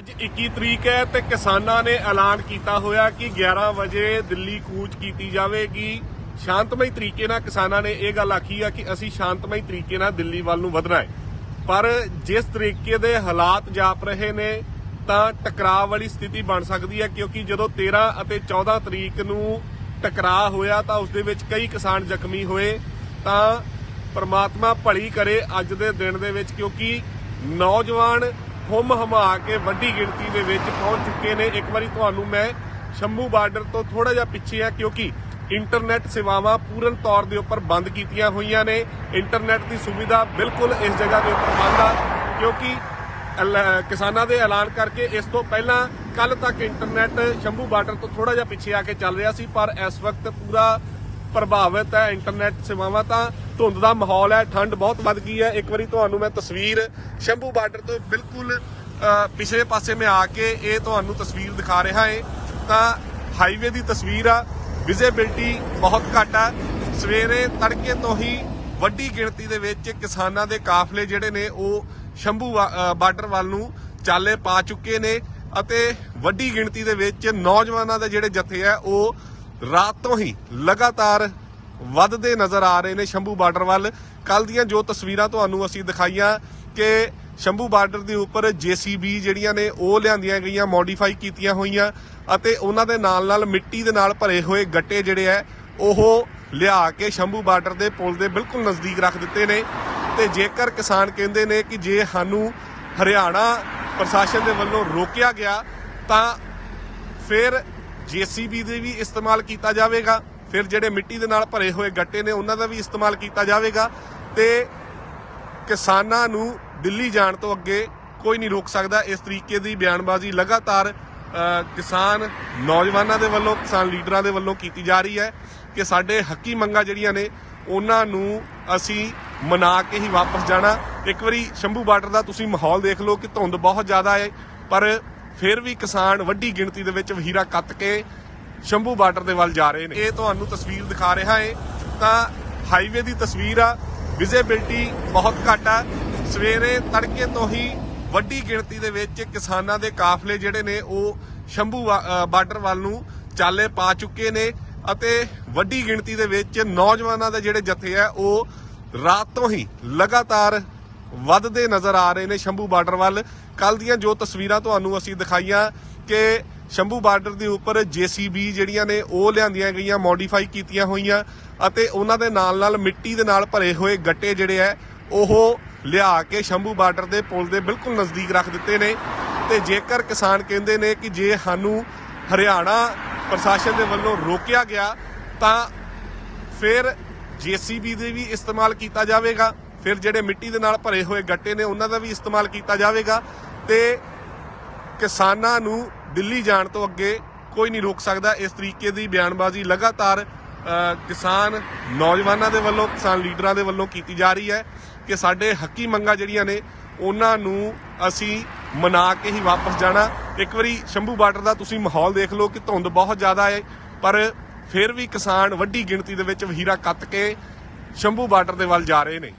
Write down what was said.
ਅੱਜ 21 ਤਰੀਕ ਹੈ ਤੇ ਕਿਸਾਨਾਂ ਨੇ ਐਲਾਨ ਕੀਤਾ ਹੋਇਆ ਕਿ 11 ਵਜੇ ਦਿੱਲੀ ਕੂਚ ਕੀਤੀ ਜਾਵੇਗੀ। ਸ਼ਾਂਤਮਈ ਤਰੀਕੇ ਨਾਲ ਕਿਸਾਨਾਂ ਨੇ ਇਹ ਗੱਲ ਆਖੀ ਆ ਕਿ ਅਸੀਂ ਸ਼ਾਂਤਮਈ ਤਰੀਕੇ ਨਾਲ ਦਿੱਲੀ ਵੱਲ ਨੂੰ ਵਧਣਾ ਹੈ। ਪਰ ਜਿਸ ਤਰੀਕੇ ਦੇ ਹਾਲਾਤ ਜਾਪ ਰਹੇ ਨੇ, ਤਾਂ ਟਕਰਾਅ ਵਾਲੀ ਸਥਿਤੀ ਬਣ ਸਕਦੀ ਹੈ, ਕਿਉਂਕਿ ਜਦੋਂ 13 ਅਤੇ 14 ਤਰੀਕ ਨੂੰ ਟਕਰਾਅ ਹੋਇਆ, ਤਾਂ ਉਸ ਦੇ ਵਿੱਚ ਕਈ ਕਿਸਾਨ ਜ਼ਖਮੀ ਹੋਏ। ਤਾਂ ਪਰਮਾਤਮਾ ਭਲੀ ਕਰੇ ਅੱਜ ਦੇ ਦਿਨ ਦੇ ਵਿੱਚ, ਕਿਉਂਕਿ ਨੌਜਵਾਨ ਹੁੰਮ ਹਮਾ ਕੇ ਵੱਡੀ ਗਿਣਤੀ ਦੇ ਵਿੱਚ ਪਹੁੰਚ ਚੁੱਕੇ ਨੇ। ਇੱਕ ਵਾਰੀ ਤੁਹਾਨੂੰ ਮੈਂ ਸ਼ੰਭੂ ਬਾਰਡਰ ਤੋਂ ਥੋੜਾ ਜਿਹਾ ਪਿੱਛੇ ਆ, ਕਿਉਂਕਿ ਇੰਟਰਨੈਟ ਸੇਵਾਵਾਂ ਪੂਰਨ ਤੌਰ ਦੇ ਉੱਪਰ ਬੰਦ ਕੀਤੀਆਂ ਹੋਈਆਂ ਨੇ। ਇੰਟਰਨੈਟ ਦੀ ਸੁਵਿਧਾ ਬਿਲਕੁਲ ਇਸ ਜਗ੍ਹਾ ਦੇ ਉੱਪਰ ਬੰਦ ਆ, ਕਿਉਂਕਿ ਕਿਸਾਨਾਂ ਦੇ ਐਲਾਨ ਕਰਕੇ ਇਸ ਤੋਂ ਪਹਿਲਾਂ ਕੱਲ ਤੱਕ ਇੰਟਰਨੈਟ ਸ਼ੰਭੂ ਬਾਰਡਰ ਤੋਂ ਥੋੜਾ ਜਿਹਾ ਪਿੱਛੇ ਆ ਕੇ ਚੱਲ ਰਿਹਾ ਸੀ, ਪਰ ਇਸ ਵਕਤ ਪੂਰਾ ਪ੍ਰਭਾਵਿਤ ਹੈ ਇੰਟਰਨੈਟ ਸੇਵਾਵਾਂ ਤਾਂ। ਧੁੰਦ ਦਾ ਮਾਹੌਲ ਹੈ, ਠੰਡ ਬਹੁਤ ਵੱਧ ਗਈ ਹੈ। ਇੱਕ ਵਾਰੀ ਤੁਹਾਨੂੰ ਮੈਂ ਤਸਵੀਰ ਸ਼ੰਭੂ ਬਾਰਡਰ ਤੋਂ ਬਿਲਕੁਲ ਪਿਛਲੇ ਪਾਸੇ ਮੈਂ ਆ ਕੇ ਇਹ ਤੁਹਾਨੂੰ ਤਸਵੀਰ ਦਿਖਾ ਰਿਹਾ ਹਾਂ। ਤਾਂ ਹਾਈਵੇ ਦੀ ਤਸਵੀਰ ਆ। ਵਿਜ਼ਿਬਿਲਟੀ ਬਹੁਤ ਘੱਟ ਆ। ਸਵੇਰੇ ਤੜਕੇ ਤੋਂ ਹੀ ਵੱਡੀ ਗਿਣਤੀ ਦੇ ਵਿੱਚ ਕਿਸਾਨਾਂ ਦੇ ਕਾਫਲੇ ਜਿਹੜੇ ਨੇ, ਉਹ ਸ਼ੰਭੂ ਵਾ- ਬਾਰਡਰ ਵੱਲ ਨੂੰ ਚਾਲੇ ਪਾ ਚੁੱਕੇ ਨੇ ਅਤੇ ਵੱਡੀ ਗਿਣਤੀ ਦੇ ਵਿੱਚ ਨੌਜਵਾਨਾਂ ਦੇ ਜਿਹੜੇ ਜਥੇ ਆ, ਉਹ ਰਾਤ ਤੋਂ ਹੀ ਲਗਾਤਾਰ ਵੱਧਦੇ ਨਜ਼ਰ ਆ ਰਹੇ ਨੇ ਸ਼ੰਭੂ ਬਾਰਡਰ ਵੱਲ। ਕੱਲ ਦੀਆਂ ਜੋ ਤਸਵੀਰਾਂ ਤੁਹਾਨੂੰ ਅਸੀਂ ਦਿਖਾਈਆਂ ਕਿ ਸ਼ੰਭੂ ਬਾਰਡਰ ਦੇ ਉੱਪਰ ਜੀਸੀਬੀ ਜਿਹੜੀਆਂ ਨੇ, ਉਹ ਲਿਆਂਦੀਆਂ ਗਈਆਂ ਮੋਡੀਫਾਈ ਕੀਤੀਆਂ ਹੋਈਆਂ ਅਤੇ ਉਹਨਾਂ ਦੇ ਨਾਲ ਨਾਲ ਮਿੱਟੀ ਦੇ ਨਾਲ ਭਰੇ ਹੋਏ ਗੱਟੇ ਜਿਹੜੇ ਆ, ਉਹ ਲਿਆ ਕੇ ਸ਼ੰਭੂ ਬਾਰਡਰ ਦੇ ਪੁਲ ਦੇ ਬਿਲਕੁਲ ਨਜ਼ਦੀਕ ਰੱਖ ਦਿੱਤੇ ਨੇ। ਤੇ ਜੇਕਰ ਕਿਸਾਨ ਕਹਿੰਦੇ ਨੇ ਕਿ ਜੇ ਸਾਨੂੰ ਹਰਿਆਣਾ ਪ੍ਰਸ਼ਾਸਨ ਦੇ ਵੱਲੋਂ ਰੋਕਿਆ ਗਿਆ, ਤਾਂ ਫਿਰ ਜੀਸੀਬੀ ਦੇ ਵੀ ਇਸਤੇਮਾਲ ਕੀਤਾ ਜਾਵੇਗਾ। ਫਿਰ ਜਿਹੜੇ ਮਿੱਟੀ ਦੇ ਨਾਲ ਭਰੇ ਹੋਏ ਗੱਟੇ ਨੇ, ਉਹਨਾਂ ਦਾ ਵੀ ਇਸਤੇਮਾਲ ਕੀਤਾ ਜਾਵੇਗਾ ਤੇ ਕਿਸਾਨਾਂ ਨੂੰ ਦਿੱਲੀ ਜਾਣ ਤੋਂ ਅੱਗੇ ਕੋਈ ਨਹੀਂ ਰੋਕ ਸਕਦਾ। ਇਸ ਤਰੀਕੇ ਦੀ ਬਿਆਨਬਾਜ਼ੀ ਲਗਾਤਾਰ ਕਿਸਾਨ ਨੌਜਵਾਨਾਂ ਦੇ ਵੱਲੋਂ, ਕਿਸਾਨ ਲੀਡਰਾਂ ਦੇ ਵੱਲੋਂ ਕੀਤੀ ਜਾ ਰਹੀ ਹੈ ਕਿ ਸਾਡੇ ਹੱਕੀ ਮੰਗਾਂ ਜਿਹੜੀਆਂ ਨੇ, ਉਹਨਾਂ ਨੂੰ ਅਸੀਂ ਮਨਾ ਕੇ ਹੀ ਵਾਪਸ ਜਾਣਾ। ਇੱਕ ਵਾਰੀ ਸ਼ੰਭੂ ਬਾਰਡਰ ਦਾ ਤੁਸੀਂ ਮਾਹੌਲ ਦੇਖ ਲਓ ਕਿ ਧੁੰਦ ਬਹੁਤ ਜ਼ਿਆਦਾ ਹੈ, ਪਰ ਫਿਰ ਵੀ ਕਿਸਾਨ ਵੱਡੀ ਗਿਣਤੀ ਦੇ ਵਿੱਚ ਵਹੀਰਾ ਕੱਤ ਕੇ ਸ਼ੰਭੂ ਬਾਰਡਰ ਦੇ ਵੱਲ ਜਾ ਰਹੇ ਨੇ। ਇਹ ਤੁਹਾਨੂੰ ਤਸਵੀਰ ਦਿਖਾ ਰਿਹਾ ਹੈ ਤਾਂ ਹਾਈਵੇ ਦੀ ਤਸਵੀਰ ਆ। ਵਿਜ਼ਿਬਿਲਟੀ ਬਹੁਤ ਘੱਟ ਆ। ਸਵੇਰੇ ਤੜਕੇ ਤੋਂ ਹੀ ਵੱਡੀ ਗਿਣਤੀ ਦੇ ਵਿੱਚ ਕਿਸਾਨਾਂ ਦੇ ਕਾਫਲੇ ਜਿਹੜੇ ਨੇ, ਉਹ ਸ਼ੰਭੂ ਵਾ- ਬਾਰਡਰ ਵੱਲ ਨੂੰ ਚਾਲੇ ਪਾ ਚੁੱਕੇ ਨੇ ਅਤੇ ਵੱਡੀ ਗਿਣਤੀ ਦੇ ਵਿੱਚ ਨੌਜਵਾਨਾਂ ਦੇ ਜਿਹੜੇ ਜਥੇ ਆ, ਉਹ ਰਾਤ ਤੋਂ ਹੀ ਲਗਾਤਾਰ ਵੱਧਦੇ ਨਜ਼ਰ ਆ ਰਹੇ ਨੇ ਸ਼ੰਭੂ ਬਾਰਡਰ ਵੱਲ। ਕੱਲ ਦੀਆਂ ਜੋ ਤਸਵੀਰਾਂ ਤੁਹਾਨੂੰ ਅਸੀਂ ਦਿਖਾਈਆਂ ਕਿ ਸ਼ੰਭੂ ਬਾਰਡਰ ਦੇ ਉੱਪਰ ਜੀਸੀਬੀ ਜਿਹੜੀਆਂ ਨੇ, ਉਹ ਲਿਆਂਦੀਆਂ ਗਈਆਂ ਮੋਡੀਫਾਈ ਕੀਤੀਆਂ ਹੋਈਆਂ ਅਤੇ ਉਹਨਾਂ ਦੇ ਨਾਲ ਨਾਲ ਮਿੱਟੀ ਦੇ ਨਾਲ ਭਰੇ ਹੋਏ ਗੱਟੇ ਜਿਹੜੇ ਆ ਉਹ ਲਿਆ ਕੇ ਸ਼ੰਭੂ ਬਾਰਡਰ ਦੇ ਪੁਲ ਦੇ ਬਿਲਕੁਲ ਨਜ਼ਦੀਕ ਰੱਖ ਦਿੱਤੇ ਨੇ। ਤੇ ਜੇਕਰ ਕਿਸਾਨ ਕਹਿੰਦੇ ਨੇ ਕਿ ਜੇ ਸਾਨੂੰ ਹਰਿਆਣਾ ਪ੍ਰਸ਼ਾਸਨ ਦੇ ਵੱਲੋਂ ਰੋਕਿਆ ਗਿਆ, ਤਾਂ ਫਿਰ ਜੀਸੀਬੀ ਦੇ ਵੀ ਇਸਤੇਮਾਲ ਕੀਤਾ ਜਾਵੇਗਾ, ਫਿਰ ਜਿਹੜੇ ਮਿੱਟੀ ਦੇ ਨਾਲ ਭਰੇ ਹੋਏ ਗੱਟੇ ਨੇ, ਉਹਨਾਂ ਦਾ ਵੀ ਇਸਤੇਮਾਲ ਕੀਤਾ ਜਾਵੇਗਾ। ਤੇ ਕਿਸਾਨਾਂ ਨੂੰ ਦਿੱਲੀ ਜਾਣ ਤੋਂ ਅੱਗੇ ਕੋਈ ਨਹੀਂ ਰੋਕ ਸਕਦਾ। ਇਸ ਤਰੀਕੇ ਦੀ ਬਿਆਨਬਾਜ਼ੀ ਲਗਾਤਾਰ ਕਿਸਾਨ ਨੌਜਵਾਨਾਂ ਦੇ ਵੱਲੋਂ, ਕਿਸਾਨ ਲੀਡਰਾਂ ਦੇ ਵੱਲੋਂ ਕੀਤੀ ਜਾ ਰਹੀ ਹੈ ਕਿ ਸਾਡੇ ਹੱਕੀ ਮੰਗਾਂ ਜਿਹੜੀਆਂ ਨੇ, ਉਹਨਾਂ ਨੂੰ ਅਸੀਂ ਮਨਾ ਕੇ ਹੀ ਵਾਪਸ ਜਾਣਾ। ਇੱਕ ਵਾਰੀ ਸ਼ੰਭੂ ਬਾਰਡਰ ਦਾ ਤੁਸੀਂ ਮਾਹੌਲ ਦੇਖ ਲਓ ਕਿ ਧੁੰਦ ਬਹੁਤ ਜ਼ਿਆਦਾ ਹੈ ਪਰ ਫਿਰ ਵੀ ਕਿਸਾਨ ਵੱਡੀ ਗਿਣਤੀ ਦੇ ਵਿੱਚ ਵਹੀਰਾ ਕੱਤ ਕੇ ਸ਼ੰਭੂ ਬਾਰਡਰ ਦੇ ਵੱਲ ਜਾ ਰਹੇ ਨੇ।